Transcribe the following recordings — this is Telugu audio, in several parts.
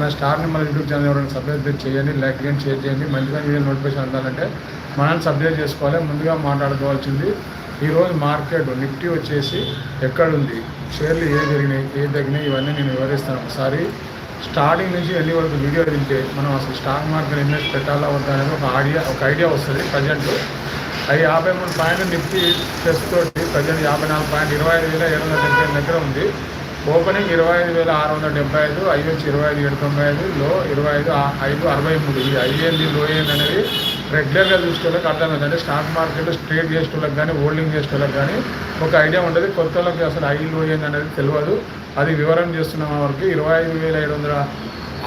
మన స్టార్ని మన యూట్యూబ్ ఛానల్ ఎవరైనా సబ్స్క్రైబ్ చేయండి లైక్ చేయండి షేర్ చేయండి. మంచిగా వీడియో నోటిఫికేషన్ అందాలంటే మనల్ని సబ్స్క్రైబ్ చేసుకోవాలి ముందుగా మాట్లాడుకోవాల్సింది ఈరోజు మార్కెట్ నిఫ్టీ వచ్చేసి ఎక్కడుంది? షేర్లు ఏ జరిగినాయి ఏ తగ్గినాయి ఇవన్నీ నేను వివరిస్తాను ఒకసారి. స్టార్టింగ్ నుంచి ఎన్ని వరకు వీడియో తింటే మనం అసలు స్టాక్ మార్కెట్ ఇన్వెస్ట్ పెట్టాలా వద్దా అనేది ఒక ఐడియా ఒక ఐడియా వస్తుంది ప్రజెంట్. అవి యాభై మూడు పాయింట్ నిఫ్టీ ప్లస్ తోటి ప్రజెంట్ యాభై నాలుగు పాయింట్ ఇరవై ఐదు వేల ఏడు వందల దగ్గర ఉంది. ఓపెనింగ్ ఇరవై ఐదు వేల ఆరు వందల డెబ్బై ఐదు ఐహెచ్ ఇరవై ఐదు ఏడు తొంభై ఐదు లో ఇరవై ఐదు ఐదు అరవై మూడు. ఈ ఐ లో ఏంది అనేది రెగ్యులర్గా చూసేవాళ్ళకి అర్థం అంటే స్టాక్ మార్కెట్ ట్రేడ్ చేసేటోళ్ళకి కానీ హోల్డింగ్ చేసేటోళ్ళకి కానీ ఒక ఐడియా ఉంటుంది. కొత్త వాళ్ళకి అసలు ఐ లో ఏంది అనేది తెలియదు. అది వివరం చేస్తున్న వరకు ఇరవై ఐదు వేల ఏడు వందల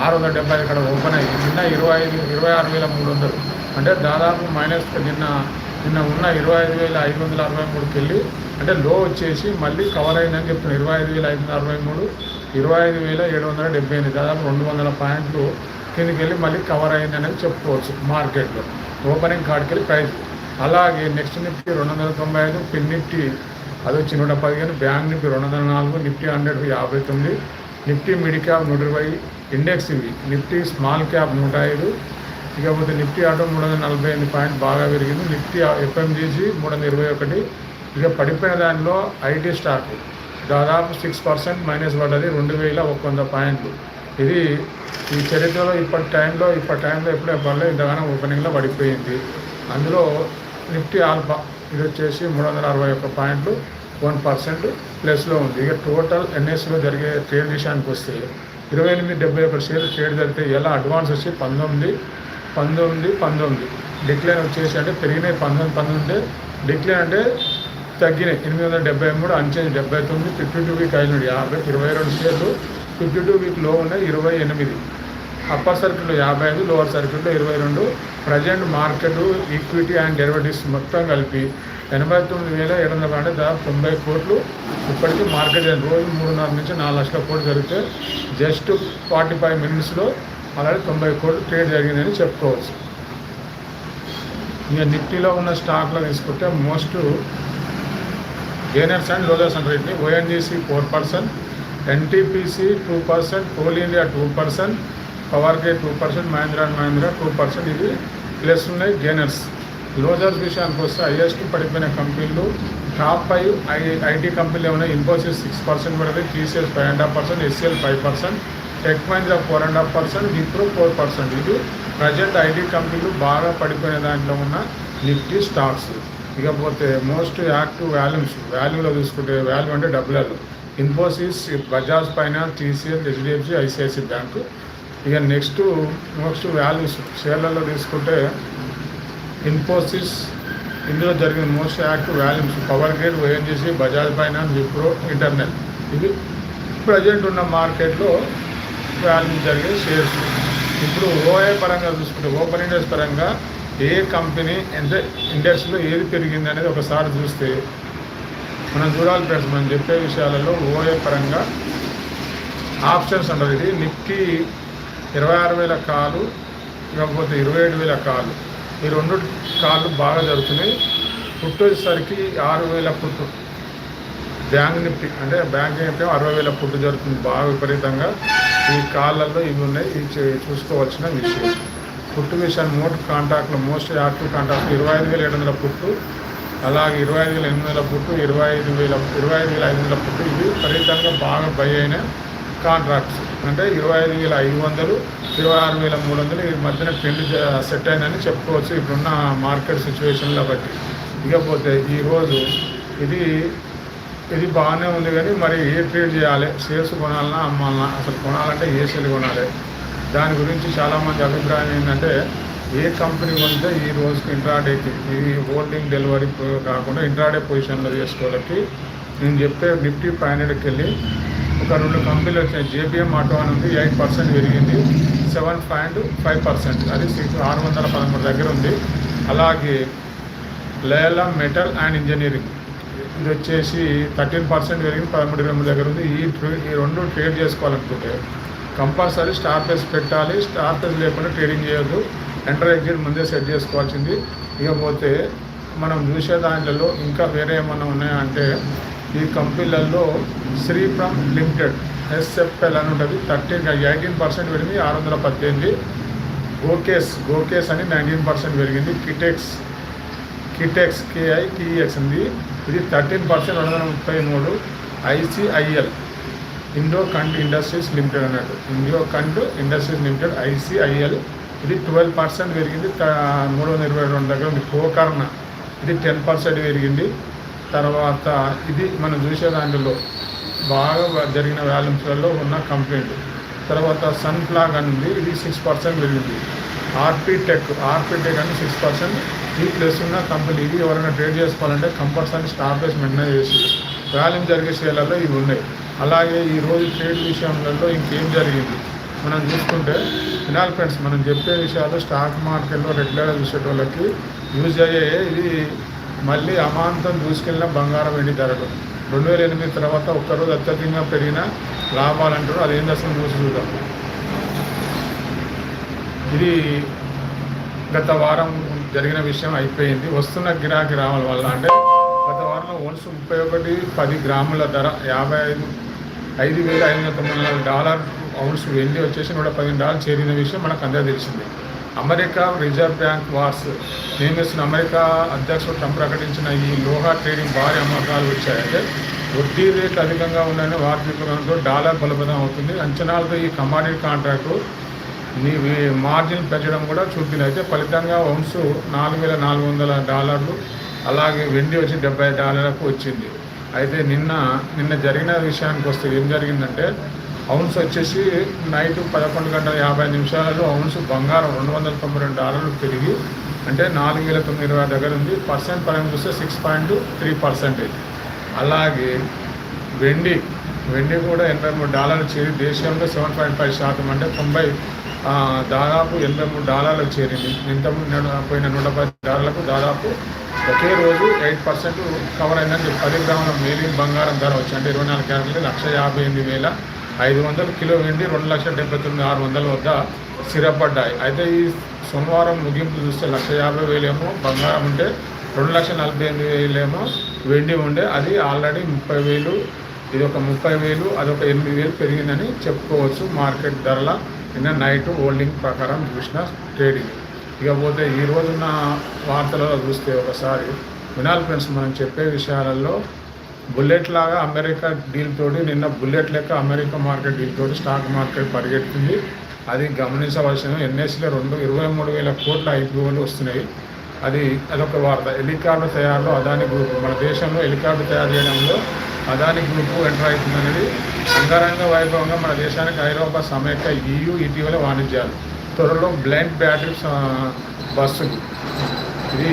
ఆరు వందల డెబ్బై ఇక్కడ ఓపెన్ అయ్యి నిన్న ఇరవై ఐదు ఇరవై ఆరు వేల మూడు వందలు. అంటే దాదాపు మైనస్ నిన్న నిన్న ఉన్న ఇరవై ఐదు వేల ఐదు వందల అరవై మూడుకి వెళ్ళి అంటే లో వచ్చేసి మళ్ళీ కవర్ అయిందని చెప్తున్నాను ఇరవై ఐదు వేల ఐదు వందల అరవై మూడు ఇరవై ఐదు వేల ఏడు వందల డెబ్బై ఎనిమిది దాదాపు రెండు వందల పాయింట్లు కిందికి వెళ్ళి మళ్ళీ కవర్ అయింది అనేది చెప్పుకోవచ్చు మార్కెట్లో. ఓపెనింగ్ కార్డ్కి వెళ్ళి ప్రైస్ అలాగే నెక్స్ట్ నిఫ్టీ రెండు వందల తొంభై ఐదు పిన్ నిఫ్టీ అది వచ్చి నూట పదిహేను బ్యాంక్ నిఫ్టీ రెండు వందల నాలుగు నిఫ్టీ హండ్రెడ్ యాభై తొమ్మిది నిఫ్టీ మిడ్ క్యాప్ నూట ఇరవై ఇండెక్స్ ఇవి. నిఫ్టీ స్మాల్ క్యాప్ నూట ఐదు ఇకపోతే నిఫ్టీ ఆటో మూడు వందల నలభై ఎనిమిది పాయింట్ బాగా పెరిగింది. నిఫ్టీ ఎఫ్ఎంజీసీ మూడు వందల ఇరవై ఒకటి ఇక పడిపోయిన దానిలో ఐటీ స్టాక్ దాదాపు సిక్స్ పర్సెంట్ మైనస్ పడ్డది రెండు వేల ఒక వంద పాయింట్లు. ఇది ఈ చరిత్రలో ఇప్పటి టైంలో ఇప్పటి టైంలో ఎప్పుడే పడలేదు ఇంతగానో ఓపెనింగ్లో పడిపోయింది. అందులో నిఫ్టీ ఆల్ఫా ఇది వచ్చేసి మూడు వందల అరవై ఒక్క పాయింట్లు వన్ పర్సెంట్ ప్లస్లో ఉంది. ఇక టోటల్ ఎన్ఎస్లో జరిగే ట్రేడ్ విషయానికి వస్తే ఇరవై ఎనిమిది డెబ్బై ఒక షేర్ ట్రేడ్ జరిగితే ఎలా? అడ్వాన్స్ వచ్చి పంతొమ్మిది పంతొమ్మిది పంతొమ్మిది. డిక్లైన్ వచ్చేసి అంటే పెరిగినాయి పంతొమ్మిది పంతొమ్మిది. డిక్లైన్ అంటే తగ్గినాయి. ఎనిమిది వందల డెబ్బై మూడు అంచేది డెబ్బై తొమ్మిది ఫిఫ్టీ టూ వీక్ అయినాడు యాభై ఇరవై రెండు షేర్లు ఫిఫ్టీ టూ వీక్లో ఉన్నాయి ఇరవై ఎనిమిది. అప్పర్ సర్కిల్లో యాభై ఐదు లోవర్ సర్కిల్లో ఇరవై రెండు. Present market equity and derivatives మొత్తం కలిపి ఎనభై తొమ్మిది వేల ఏడు వందల అంటే దాదాపు తొంభై కోట్లు. ఇప్పటికీ మార్కెట్ రోజు మూడున్నర నుంచి నాలుగు లక్షల కోట్లు జరిగితే జస్ట్ ఫార్టీ ఫైవ్ మినిట్స్లో అలాగే తొంభై కోట్లు ట్రేడ్ జరిగిందని చెప్పుకోవచ్చు. ఇక నిఫ్టీలో ఉన్న స్టాక్లో తీసుకుంటే most gainers and losers and రేట్ని ONGC four percent NTPC two percent Coal India two percent Power Grid two percent Mahindra and Mahindra two percent ఇది ప్లస్ ఉన్నాయి గెయినర్స్ లోజర్స్ విషయానికి వస్తే హైయెస్ట్ పడిపోయిన కంపెనీలు టాప్ ఫైవ్ ఐ ఐటీ కంపెనీలు ఏమైనా ఇన్ఫోసిస్ సిక్స్ పర్సెంట్ పడింది TCS five and half percent HCL five percent Tech Mahindra four and half percent Wipro four percent ఇది ప్రజెంట్ ఐటీ కంపెనీలు బాగా పడిపోయిన దాంట్లో ఉన్న నిఫ్టీ స్టాక్స్ ఇకపోతే మోస్ట్ యాక్టివ్ వాల్యూమ్స్ వాల్యూలో చూసుకుంటే వాల్యూ అంటే డబ్బులలో Infosys Bajaj Finance TCS HDFC ICICI bank. ఇక నెక్స్ట్ మోస్ట్ వాల్యూస్ షేర్లలో తీసుకుంటే ఇన్ఫోసిస్ ఇందులో జరిగిన most active volumes Power Grid ONGC Bajaj Finance Wipro internet ఇది ప్రజెంట్ ఉన్న మార్కెట్లో వాల్యూస్ జరిగే షేర్స్. ఇప్పుడు ఓఏ పరంగా చూసుకుంటే ఓపెన్ ఇండెక్స్ పరంగా ఏ కంపెనీ ఎంత ఇండెక్స్లో ఏది పెరిగింది అనేది ఒకసారి చూస్తే మనం చూడాలి ఫ్రెండ్స్ మనం చెప్పే విషయాలలో ఓఏ పరంగా ఆప్షన్స్ అంటారు ఇది నిఫ్టీ ఇరవై ఆరు వేల కాలు ఇకపోతే ఇరవై ఏడు వేల కాలు. ఈ రెండు కాళ్ళు బాగా జరుగుతున్నాయి. పుట్టేసరికి వచ్చేసరికి ఆరు వేల పుట్టు. బ్యాంక్ నిఫ్టీ అంటే బ్యాంక్ నిఫ్టీ అరవై వేల పుట్టు జరుగుతుంది. బాగా విపరీతంగా ఈ కాళ్ళల్లో ఇవి ఉన్నాయి. ఇవి చూసుకోవాల్సిన విషయం. పుట్టు మిషన్ మోట్ కాంటాక్ట్లు మోస్ట్ యాక్టివ్ కాంటాక్ట్ ఇరవై ఐదు వేల ఏడు వందల పుట్టు అలాగే ఇరవై ఐదు వేల ఎనిమిది వందల పుట్టు ఇరవై ఐదు వేల ఇరవై ఐదు వేల ఐదు వందల పుట్టు. ఇవి ఫలితంగా బాగా బై అయిన కాంట్రాక్ట్స్. అంటే ఇరవై ఐదు వేల ఐదు వందలు ఇరవై ఆరు వేల మూడు వందలు ఈ మధ్యన ట్రెండ్ సెట్ అయిందని చెప్పుకోవచ్చు. ఇప్పుడున్న మార్కెట్ సిచ్యువేషన్లో బట్టి. ఇకపోతే ఈరోజు ఇది ఇది బాగానే ఉంది కానీ మరి ఏ ట్రేడ్ చేయాలి? షేర్స్ కొనాలన్నా అమ్మాలన్నా అసలు కొనాలంటే ఏ షేర్ కొనాలి? దాని గురించి చాలామంది అభిప్రాయం ఏంటంటే ఏ కంపెనీ ఉంటే ఈ రోజుకి ఇంట్రాడేకి ఈ హోల్డింగ్ డెలివరీ కాకుండా ఇంట్రాడే పొజిషన్లో చేసుకోవడానికి నేను చెప్పే నిఫ్టీ ఫైవ్ హండ్రెడ్కి వెళ్ళి ఒక రెండు కంపెనీలు వచ్చాయి జేబీఎం ఆటో అని ఉంది ఎయిట్ పర్సెంట్ పెరిగింది. సెవెన్ పాయింట్ ఫైవ్ పర్సెంట్ అది సిక్స్ ఆరు వందల పదమూడు దగ్గర ఉంది. అలాగే లేలా మెటల్ అండ్ ఇంజనీరింగ్ ఇది వచ్చేసి థర్టీన్ పర్సెంట్ పెరిగింది పదమూడు ఇరవై దగ్గర ఉంది. ఈ ఈ రెండు ట్రేడ్ చేసుకోవాలనుకుంటే కంపల్సరీ స్టార్ పెట్టాలి. స్టార్ లేకుండా ట్రేడింగ్ చేయొద్దు. ఎంటర్ ఎగ్జిట్ ముందే సెట్ చేసుకోవాల్సింది. ఇకపోతే మనం చూసే దాంట్లో ఇంకా వేరే ఏమన్నా ఉన్నాయంటే ఈ కంపెనీలలో శ్రీప్రమ్ లిమిటెడ్ ఎస్ఎఫ్ఎల్ అని ఉంటుంది. థర్టీన్ ఎయిటీన్ పర్సెంట్ పెరిగింది. ఆరు వందల పద్దెనిమిది. గోకేస్ గోకేస్ అని నైన్టీన్ పర్సెంట్ పెరిగింది. కిటెక్స్ కిటెక్స్ కేఐ టీఎక్స్ ఉంది. ఇది థర్టీన్ పర్సెంట్ రెండు వందల ముప్పై మూడు. ICIL Indo Count Industries Limited అన్నట్టు. Indo Count Industries Limited ICIL ఇది ట్వెల్వ్ పర్సెంట్ పెరిగింది. మూడు వందల ఇరవై రెండు దగ్గర ఉంది. కోకర్ణ ఇది టెన్ పర్సెంట్ పెరిగింది. తర్వాత ఇది మనం చూసే దాంట్లో బాగా జరిగిన వాల్యూమ్స్లలో ఉన్న కంప్లైంట్ తర్వాత సన్ ఫ్లాగ్ అని ఉంది. ఇది సిక్స్ పర్సెంట్ పెరిగింది. ఆర్పిటెక్ ఆర్పిటెక్ అని సిక్స్ పర్సెంట్ ఈ ప్లస్ ఉన్న కంపెనీ ఇది ఎవరైనా ట్రేడ్ చేసుకోవాలంటే కంపల్సరీ స్టాప్ బేస్ మెయింటైన్ చేసి వాల్యూమ్ జరిగే షేర్లలో ఇవి ఉన్నాయి. అలాగే ఈరోజు ట్రేడ్ విషయంలో ఇంకేం జరిగింది? మనం చూసుకుంటే ఫినాల్ ఫ్రెండ్స్ మనం చెప్పే విషయాలు స్టాక్ మార్కెట్లో రెగ్యులర్గా చూసేటోళ్ళకి యూజ్ అయ్యే ఇది మళ్ళీ అమాంతం దూసుకెళ్ళిన బంగారం వెండి ధరలు. రెండు వేల ఎనిమిది తర్వాత ఒక్కరోజు అత్యధికంగా పెరిగిన లాభాలు అంటారు. అదేంటి అసలు చూసి చూద్దాం. ఇది గత వారం జరిగిన విషయం అయిపోయింది. వస్తున్న గిరాకీ రావడం వల్ల అంటే వారంలో ఓన్స్ ముప్పై ఒకటి పది గ్రాముల ధర యాభై ఐదు ఐదు వేల ఐదు వందల తొమ్మిది వందల డాలర్ ఔన్స్ వెండి వచ్చేసి నూట పదిహేను డాలర్ చేరిన విషయం మనకు అందరూ తెలిసింది. అమెరికా రిజర్వ్ బ్యాంక్ వార్స్ నియమిస్తున్న అమెరికా అధ్యక్షుడు ట్రంప్ ప్రకటించిన ఈ లోహా ట్రేడింగ్ భారీ అమ్మకాలు వచ్చాయంటే వడ్డీ రేట్లు అధికంగా ఉన్నాయని వార్తీకరణతో డాలర్ బలపదం అవుతుంది. అంచనాలతో ఈ కమాడిటీ కాంట్రాక్టు నీ మార్జిన్ పెంచడం కూడా చూపింది అయితే ఫలితంగా వంశు నాలుగు వేల నాలుగు వందల డాలర్లు అలాగే వెండి వచ్చి డెబ్బై డాలర్లకు వచ్చింది. అయితే నిన్న నిన్న జరిగిన విషయానికి వస్తే ఏం జరిగిందంటే అవున్స్ వచ్చేసి నైట్ పదకొండు గంటల యాభై నిమిషాలలో అవున్స్ బంగారం రెండు వందల తొంభై రెండు డాలర్లు పెరిగి అంటే నాలుగు వేల తొమ్మిది ఇరవై దగ్గర ఉంది. పర్సెంట్ పరంగా చూస్తే సిక్స్ పాయింట్ త్రీ పర్సెంటేజ్. అలాగే వెండి వెండి కూడా ఎనభై మూడు డాలర్లు చేరి దేశంలో సెవెన్ పాయింట్ ఫైవ్ శాతం అంటే తొంభై దాదాపు ఎనభై మూడు డాలర్లకు చేరింది. ఇంత పోయిన నూట పది డాలర్లకు దాదాపు ఒకే రోజు ఎయిట్ పర్సెంట్ కవర్ అయిందని చెప్పి పది గ్రాముల మేలి బంగారం ధర వచ్చి అంటే ఇరవై నాలుగు క్యారెట్లు లక్ష యాభై ఎనిమిది వేల ఐదు వందలు. కిలో వెండి రెండు లక్షల డెబ్బై తొమ్మిది ఆరు వందల వద్ద స్థిరపడ్డాయి. అయితే ఈ సోమవారం ముగింపు చూస్తే లక్ష యాభై వేలేమో బంగారం ఉంటే రెండు లక్షల నలభై ఎనిమిది వేలేమో వెండి ఉండే. అది ఆల్రెడీ ముప్పై వేలు ఇది ఒక ముప్పై వేలు అదొక ఎనిమిది వేలు పెరిగిందని చెప్పుకోవచ్చు. మార్కెట్ ధరల నిన్న నైట్ హోల్డింగ్ ప్రకారం చూసిన ట్రేడింగ్. ఇకపోతే ఈ రోజున్న వార్తలలో చూస్తే ఒకసారి వినాలి ఫ్రెండ్స్ మనం చెప్పే విషయాలలో బుల్లెట్ లాగా అమెరికా డీల్ తోటి నిన్న బుల్లెట్ లెక్క అమెరికా మార్కెట్ డీల్ తోటి స్టాక్ మార్కెట్ పరిగెత్తింది. అది గమనించవలసిన ఎన్ఎస్సీలో రెండు ఇరవై మూడు వేల కోట్ల ఐపీఓలు వస్తున్నాయి. అది అదొక వార్త. హెలికాప్టర్ తయారులో అదాని గ్రూప్ మన దేశంలో హెలికాప్టర్ తయారు చేయడంలో అదాని గ్రూప్ ఎంటర్ అవుతుందనేది అంగరంగ వైభవంగా మన దేశానికి ఐరోపా సమైక్య ఈయూ ఇటీవల వాణిజ్యాలు. త్వరలో బ్లైండ్ బ్యాటరీ బస్సులు. ఇది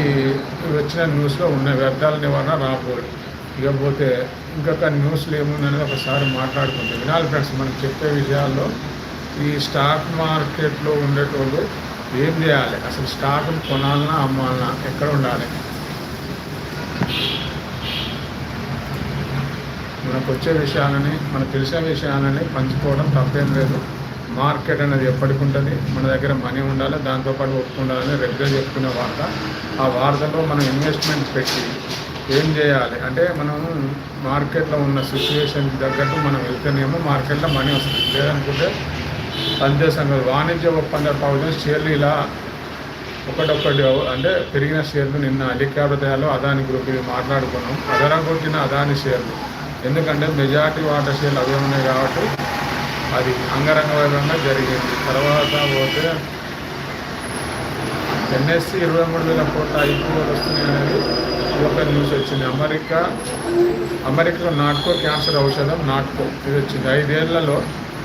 వచ్చిన న్యూస్లో ఉన్న వ్యర్థాల నివారణ రాబోయే ఇకపోతే ఇంకొక న్యూస్లు ఏముందనేది ఒకసారి మాట్లాడుకుంటే వినాలి ఫ్రెండ్స్ మనం చెప్పే విషయాల్లో ఈ స్టాక్ మార్కెట్లో ఉండేటోళ్ళు ఏం చేయాలి? అసలు స్టాక్ కొనాలన్నా అమ్మాలన్నా ఎక్కడ ఉండాలి? మనకు వచ్చే విషయాలని మనకు తెలిసిన విషయాలని పంచుకోవడం తప్పేం లేదు. మార్కెట్ అనేది ఎప్పటికి ఉంటుంది మన దగ్గర మనీ ఉండాలి దాంతోపాటు ఒప్పుకుండాలని రెగ్యులర్ చెప్పుకునే వార్త. ఆ వార్తలో మనం ఇన్వెస్ట్మెంట్ పెట్టి ఏం చేయాలి అంటే మనం మార్కెట్లో ఉన్న సిచ్యువేషన్ తగ్గట్టు మనం వెళ్తేనేమో మార్కెట్లో మనీ వస్తుంది. లేదనుకుంటే అంతే సంగతి. వాణిజ్య ఒప్పంద పావులు షేర్లు ఇలా ఒకటొక్కటి అంటే పెరిగిన షేర్లు నిన్న హెలికాప్టర్ తయారులో అదాని గ్రూప్ మాట్లాడుకున్నాం. అదరగొట్టిన అదాని షేర్లు. ఎందుకంటే మెజార్టీ వాటర్ షేర్లు అవే ఉన్నాయి కాబట్టి అది అంగరంగ వైభవంగా జరిగింది. తర్వాత పోతే ఎన్ఎస్సి ఇరవై మూడు వేల కోట్ల ఐపీఓలు వస్తున్నాయి అనేది ఒక న్యూస్ వచ్చింది. అమెరికా అమెరికాలో నాట్కో క్యాన్సర్ ఔషధం నాట్కో. ఇది వచ్చింది. ఐదేళ్ళలో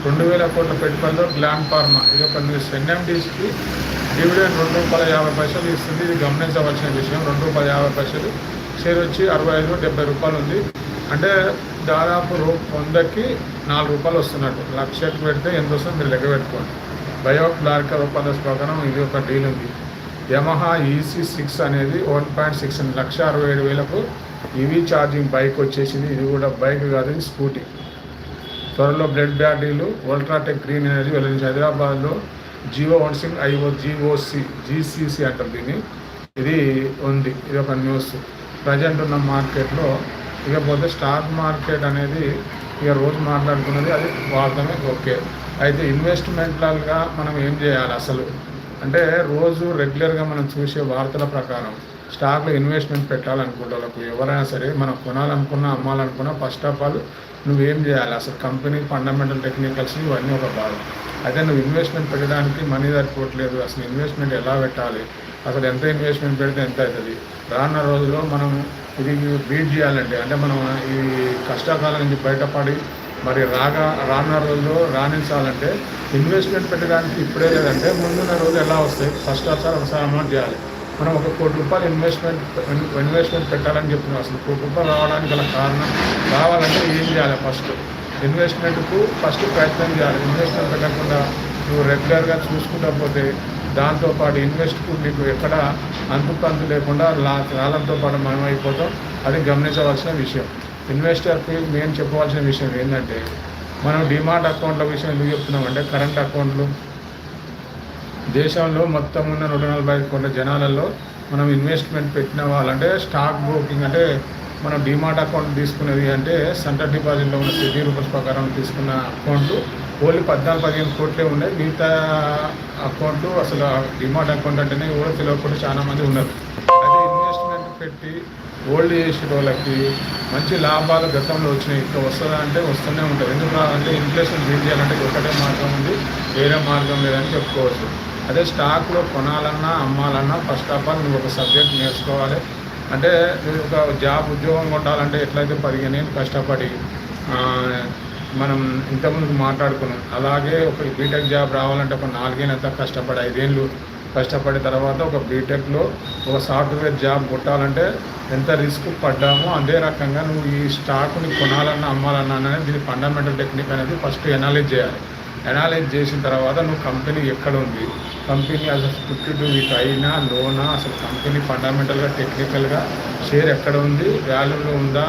రెండు వేల కోట్ల పెట్టుబడిలో గ్లాన్ ఫార్మా. ఇది ఒక న్యూస్. ఎన్ఎండిసికి డివిడెండ్ రెండు రూపాయల యాభై పైసలు ఇస్తుంది. ఇది గమనించవలసిన విషయం. రెండు రూపాయల యాభై పైసలు షేర్ వచ్చి అరవై ఐదు డెబ్బై రూపాయలు ఉంది. అంటే దాదాపు రూ వందకి నాలుగు రూపాయలు వస్తున్నట్టు. లక్షకు పెడితే ఎంత వస్తుందో? మీరు లెక్క పెట్టుకోండి. బయో క్లారికల్ ఒప్పంద ప్రకారం ఇది ఒక డీల్ ఉంది. యమహా ఈసీ సిక్స్ అనేది వన్ పాయింట్ సిక్స్ లక్ష అరవై ఏడు వేలకు ఈవీ ఛార్జింగ్ బైక్ వచ్చేసింది. ఇది కూడా బైక్ కాదు ఇది స్కూటీ. త్వరలో బ్లడ్ బ్యాటరీలు అల్ట్రాటెక్ గ్రీన్ ఎనర్జీ వెల్లడించి హైదరాబాద్లో జియో వన్ సింగ్ ఐఓ జిఓసి జీసీసీ అంటారు దీన్ని. ఇది ఉంది. ఇది ఒక న్యూస్. ప్రజెంట్ ఉన్న మార్కెట్లో ఇకపోతే స్టాక్ మార్కెట్ అనేది ఇక రోజు మాట్లాడుకున్నది అది వాడటమే ఓకే. అయితే ఇన్వెస్ట్మెంట్లగా మనం ఏం చేయాలి అసలు? అంటే రోజు రెగ్యులర్గా మనం చూసే వార్తల ప్రకారం స్టాక్లో ఇన్వెస్ట్మెంట్ పెట్టాలనుకుంటే ఎవరైనా సరే మనం కొనాలనుకున్నా అమ్మాలనుకున్నా ఫస్ట్ ఆఫ్ ఆల్ నువ్వేం చేయాలి? అసలు కంపెనీ ఫండమెంటల్ టెక్నికల్స్ ఇవన్నీ ఒక భాగం. అయితే నువ్వు ఇన్వెస్ట్మెంట్ పెట్టడానికి మనీ సరిపోవట్లేదు అసలు ఇన్వెస్ట్మెంట్ ఎలా పెట్టాలి? అసలు ఎంత ఇన్వెస్ట్మెంట్ పెడితే ఎంత అవుతుంది? రానున్న రోజుల్లో మనం ఇది బీట్ చేయాలంటే అంటే మనం ఈ కష్టకాలం నుంచి బయటపడి మరి రాగా రానున్న రోజుల్లో రాణించాలంటే ఇన్వెస్ట్మెంట్ పెట్టడానికి ఇప్పుడే లేదంటే ముందున్న రోజు ఎలా వస్తాయి? ఫస్ట్ ఒకసారి ఒకసారి అమౌంట్ చేయాలి. మనం ఒక కోటి రూపాయలు ఇన్వెస్ట్మెంట్ ఇన్వెస్ట్మెంట్ పెట్టాలని చెప్తున్నాం అసలు. కోటి రూపాయలు రావడానికి గల కారణం రావాలంటే ఏం చేయాలి ఫస్ట్ ఇన్వెస్ట్మెంట్కు ఫస్ట్ ప్రయత్నం చేయాలి. ఇన్వెస్ట్మెంట్ పెట్టకుండా నువ్వు రెగ్యులర్గా చూసుకుంటా పోతే దాంతోపాటు ఇన్వెస్ట్కు మీకు ఎక్కడ అంతుపంతు లేకుండా లా కాలంతో పాటు మనం అయిపోతాం అది గమనించవలసిన విషయం. ఇన్వెస్టర్కి మేము చెప్పవలసిన విషయం ఏంటంటే మనం డిమాట్ అకౌంట్ల విషయం ఎందుకు చెప్తున్నామంటే కరెంట్ అకౌంట్లు దేశంలో మొత్తం ఉన్న నూట నలభై ఐదు కోట్ల జనాలలో మనం ఇన్వెస్ట్మెంట్ పెట్టిన వాళ్ళంటే స్టాక్ బ్రోకింగ్ అంటే మనం డిమాట్ అకౌంట్ తీసుకునేది అంటే సెంట్రల్ డిపాజిట్లో ఉన్న సిటీ రూపీస్ ప్రకారం తీసుకున్న అకౌంట్ ఓన్లీ పద్నాలుగు పదిహేను కోట్లే ఉన్నాయి. మిగతా అకౌంట్ అసలు డిమాండ్ అకౌంట్ అంటేనే కూడా తెలియకుండా చాలా మంది ఉన్నారు. అదే ఇన్వెస్ట్మెంట్ పెట్టి ఓల్డ్ చేసే వాళ్ళకి మంచి లాభాలు గతంలో వచ్చినాయి. ఇంకా వస్తుందా అంటే వస్తూనే ఉంటుంది ఎందుకు అంటే ఇన్ఫ్లేషన్ బీట్ చేయాలంటే ఒకటే మార్గం ఉంది. వేరే మార్గం లేదని చెప్పుకోవచ్చు. అదే స్టాక్లో కొనాలన్నా అమ్మాలన్నా ఫస్ట్ ఆఫ్ ఆల్ నువ్వు ఒక సబ్జెక్ట్ నేర్చుకోవాలి. అంటే నువ్వు ఒక జాబ్ ఉద్యోగం కొట్టాలంటే ఎట్లయితే పదిహేను కష్టపడి మనం ఇంతకుముందు మాట్లాడుకున్నాం. అలాగే ఒక బీటెక్ జాబ్ రావాలంటే ఒక నాలుగేళ్ళు కష్టపడి ఐదేళ్ళు కష్టపడిన తర్వాత ఒక బీటెక్లో ఒక సాఫ్ట్వేర్ జాబ్ కొట్టాలంటే ఎంత రిస్క్ పడ్డామో అదే రకంగా నువ్వు ఈ స్టాక్ని కొనాలన్నా అమ్మాలన్నా అనేది దీని ఫండమెంటల్ టెక్నిక్ అనేది ఫస్ట్ ఎనాలైజ్ చేయాలి. ఎనాలైజ్ చేసిన తర్వాత నువ్వు కంపెనీ ఎక్కడ ఉంది కంపెనీ అసలు ఫిఫ్టీ టూ వీక్ అయినా లోనా? అసలు కంపెనీ ఫండమెంటల్గా టెక్నికల్గా షేర్ ఎక్కడ ఉంది? వాల్యూలో ఉందా?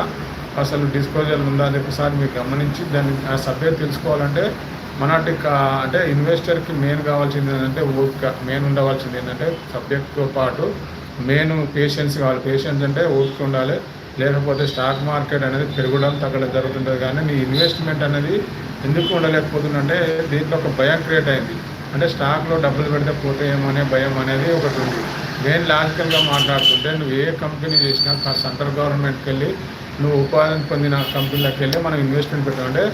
అసలు డిస్పోజల్ ఉందా అని ఒకసారి మీరు గమనించి దాన్ని ఆ సబ్జెక్ట్ తెలుసుకోవాలంటే మనటి కా- అంటే ఇన్వెస్టర్కి మెయిన్ కావాల్సింది ఏంటంటే ఓపిక మెయిన్ ఉండవలసింది ఏంటంటే సబ్జెక్ట్తో పాటు మెయిన్ పేషెన్స్ కావాలి. పేషెన్స్ అంటే ఓపిక ఉండాలి. లేకపోతే స్టాక్ మార్కెట్ అనేది పెరగడం తగ్గడం జరుగుతుంటుంది. కానీ నీ ఇన్వెస్ట్మెంట్ అనేది ఎందుకు ఉండలేకపోతుందంటే దీంట్లో ఒక భయం క్రియేట్ అయింది. అంటే స్టాక్లో డబ్బులు పెడితే పోతే ఏమో అనే భయం అనేది ఒకటి ఉంది. మెయిన్ లాజికల్గా మాట్లాడుతుంటే నువ్వు ఏ కంపెనీ చేసినా సెంట్రల్ గవర్నమెంట్కి వెళ్ళి నువ్వు ఉపాధి పొందిన కంపెనీలకు వెళ్ళి మనం ఇన్వెస్ట్మెంట్ పెట్టామంటే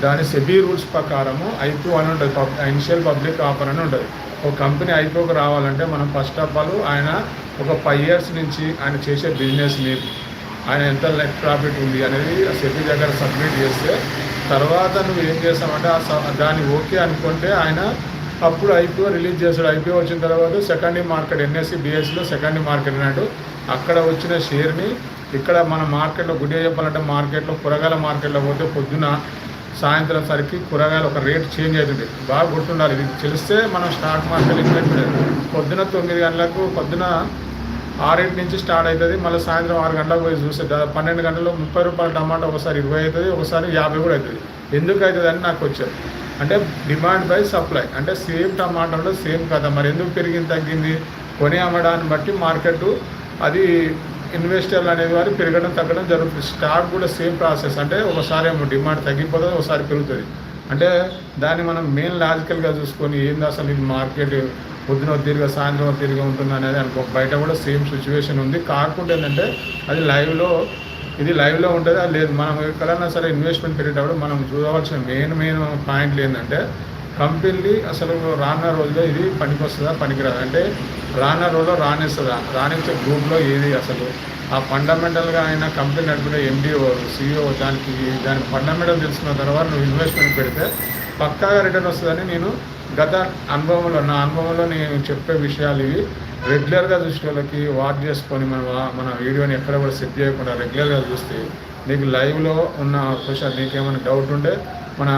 దాని సెబీ రూల్స్ ప్రకారము ఐపీఓ అని ఉంటుంది. పబ్ ఇనిషియల్ పబ్లిక్ ఆఫర్ అని ఉంటుంది. ఒక కంపెనీ ఐపీఓకి రావాలంటే మనం ఫస్ట్ ఆఫ్ ఆల్ ఆయన ఒక ఫైవ్ ఇయర్స్ నుంచి ఆయన చేసే బిజినెస్ని ఆయన ఎంత నెట్ ప్రాఫిట్ ఉంది అనేది ఆ సెబీ దగ్గర సబ్మిట్ చేస్తే తర్వాత నువ్వు ఏం చేస్తామంటే ఆ స- దాన్ని ఓకే అనుకుంటే ఆయన అప్పుడు ఐపీఓ రిలీజ్ చేస్తాడు. ఐపీఓ వచ్చిన తర్వాత సెకండరీ మార్కెట్ ఎన్ఎస్సి బిఎస్సిలో సెకండరీ మార్కెట్ అన్నట్టు అక్కడ వచ్చిన షేర్ని ఇక్కడ మన మార్కెట్లో గుడ్డిగా చెప్పాలంటే మార్కెట్లో కూరగాయల మార్కెట్లో పోతే పొద్దున సాయంత్రం సరికి కూరగాయలు ఒక రేట్ చేంజ్ అవుతుంది. బాగా గుర్తుండాలి. ఇది తెలిస్తే మనం స్టాక్ మార్కెట్ ఇన్వెస్ట్మెంట్ పొద్దున తొమ్మిది గంటలకు పొద్దున ఆరింటి నుంచి స్టార్ట్ అవుతుంది. మళ్ళీ సాయంత్రం ఆరు గంటలకు పోయి చూస్తే పన్నెండు గంటల్లో ముప్పై రూపాయల టమాటా ఒకసారి ఇరవై అవుతుంది ఒకసారి యాభై కూడా అవుతుంది. ఎందుకు అవుతుంది అని నాకు వచ్చారు. అంటే డిమాండ్ బై సప్లై. అంటే సేమ్ టమాటాలో సేమ్ కదా. మరి ఎందుకు పెరిగింది తగ్గింది? కొని అమ్మడాన్ని బట్టి మార్కెట్ అది ఇన్వెస్టర్లు అనేది పెరగడం తగ్గడం జరుగుతుంది. స్టాక్ కూడా సేమ్ ప్రాసెస్ అంటే ఒకసారి ఏమో డిమాండ్ తగ్గిపోతుంది ఒకసారి పెరుగుతుంది. అంటే దాన్ని మనం మెయిన్ లాజికల్గా చూసుకొని ఏంది అసలు ఇది మార్కెట్ పొద్దున తిరిగి సాయంత్రం తిరిగి ఉంటుంది అనేది అనుకో బయట కూడా సేమ్ సిచ్యువేషన్ ఉంది. కాకుండా ఏంటంటే అది లైవ్లో ఇది లైవ్లో ఉంటుంది? అది లేదు. మనం ఎక్కడైనా సరే ఇన్వెస్ట్మెంట్ పెట్టేటప్పుడు మనం చూడవలసిన మెయిన్ మెయిన్ పాయింట్లు ఏంటంటే కంపెనీ అసలు రానున్న రోజుల్లో ఇది పనికొస్తుందా పనికిరాదు? అంటే రానున్న రోజుల్లో రాణిస్తుందా రాణించే గ్రూప్లో ఏది అసలు? ఆ ఫండమెంటల్గా ఆయన కంపెనీ నడిపిన ఎండిఓ సిఇఓ దానికి దాని ఫండమెంటల్ తెలుసుకున్న తర్వాత నువ్వు ఇన్వెస్ట్మెంట్ పెడితే పక్కాగా రిటర్న్ వస్తుందని నేను గత అనుభవంలో నా అనుభవంలో నేను చెప్పే విషయాలు ఇవి. రెగ్యులర్గా చూసే వాళ్ళకి వాచ్ చేసుకొని మన మన వీడియోని ఎక్కడ కూడా సెట్ చేయకుండా రెగ్యులర్గా చూస్తే నీకు లైవ్లో ఉన్న క్వశ్చన్ నీకేమైనా డౌట్ ఉంటే మన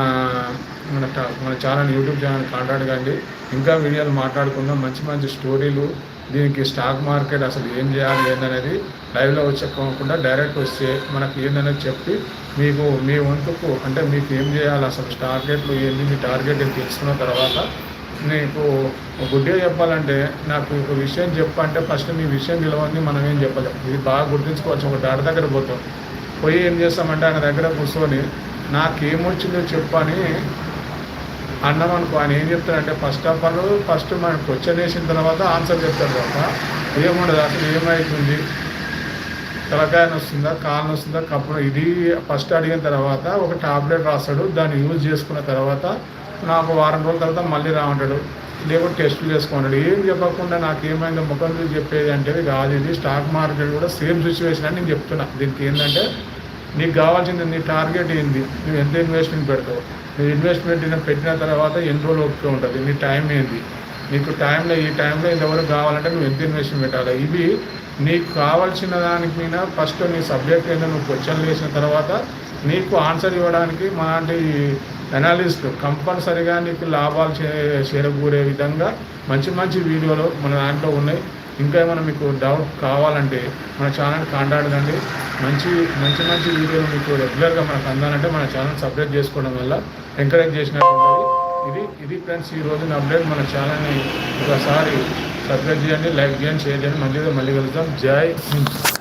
మన మన ఛానల్ యూట్యూబ్ ఛానల్ కాంటాక్ట్ కండి. ఇంకా వీడియోలు మాట్లాడుకుందాం. మంచి మంచి స్టోరీలు దీనికి స్టాక్ మార్కెట్ అసలు ఏం చేయాలి ఏందనేది లైవ్లో వచ్చి చెప్పకుండా డైరెక్ట్ వస్తే మనకి ఏందనేది చెప్పి మీకు మీ వంతుకు అంటే మీకు ఏం చేయాలి అసలు టార్గెట్లు ఏంటి మీ టార్గెట్ తెలుసుకున్న తర్వాత నీకు గుడ్డిగా చెప్పాలంటే నాకు ఒక విషయం చెప్పంటే ఫస్ట్ మీ విషయం నిలవంది మనం ఏం చెప్పలేము ఇది బాగా గుర్తుంచుకోవచ్చు. ఒక డాక్టర్ దగ్గర పోతాం. పోయి ఏం చేస్తామంటే ఆయన దగ్గర కూర్చొని నాకేమొచ్చిందో చెప్పని అన్నం అనుకో ఆయన ఏం చెప్తాడంటే ఫస్ట్ ఆఫ్ ఆల్ ఫస్ట్ మనం క్వశ్చన్ వేసిన తర్వాత ఆన్సర్ చెప్తాడు తప్ప ఏముండదు అసలు ఏమవుతుంది తలకాయ వస్తుందా కాలు వస్తుందా కప్పు ఇది ఫస్ట్ అడిగిన తర్వాత ఒక టాబ్లెట్ రాస్తాడు దాన్ని యూజ్ చేసుకున్న తర్వాత నాకు వారం రోజుల తర్వాత మళ్ళీ రామంటాడు లేకుంటే టెస్టులు చేసుకున్నాడు ఏం చెప్పకుండా నాకు ఏమైందో ముఖం చూసి చెప్పేది అంటే కాదు ఇది స్టాక్ మార్కెట్ కూడా సేమ్ సిచ్యువేషన్ అని నేను చెప్తున్నా. దీనికి ఏంటంటే నీకు కావాల్సింది నీ టార్గెట్ ఏంది? నువ్వు ఎంత ఇన్వెస్ట్మెంట్ పెడతావు? మీరు ఇన్వెస్ట్మెంట్ పెట్టిన తర్వాత ఎన్ని రోజులు ఓపిక ఉంటుంది? నీ టైం ఏంది? నీకు టైంలో ఈ టైంలో ఇంతవరకు కావాలంటే నువ్వు ఎంత ఇన్వెస్ట్మెంట్ పెట్టాలి? ఇవి నీకు కావాల్సిన దానికి మీద ఫస్ట్ నీ సబ్జెక్ట్ ఏంటో నువ్వు క్వశ్చన్లు వేసిన తర్వాత నీకు ఆన్సర్ ఇవ్వడానికి మాలాంటి అనాలిస్ట్ కంపల్సరిగా నీకు లాభాలు చే చేరకూరే విధంగా మంచి మంచి వీడియోలు మన దాంట్లో ఉన్నాయి. ఇంకా ఏమైనా మీకు డౌట్ కావాలంటే మన ఛానల్ కాంటాక్ట్ కండి మంచి మంచి మంచి వీడియోలు మీకు రెగ్యులర్గా మనకు అందాలంటే మన ఛానల్ సబ్స్క్రైబ్ చేసుకోవడం వల్ల ఎంకరేజ్ చేసినట్టు ఇది ఇది ఫ్రెండ్స్ ఈ రోజున అప్డేట్ మన ఛానల్ని ఒకసారి సబ్స్క్రైబ్ చేయండి లైక్ చేయండి షేర్ చేయండి. మళ్ళీ మళ్ళీ కలుద్దాం. జై హింద్.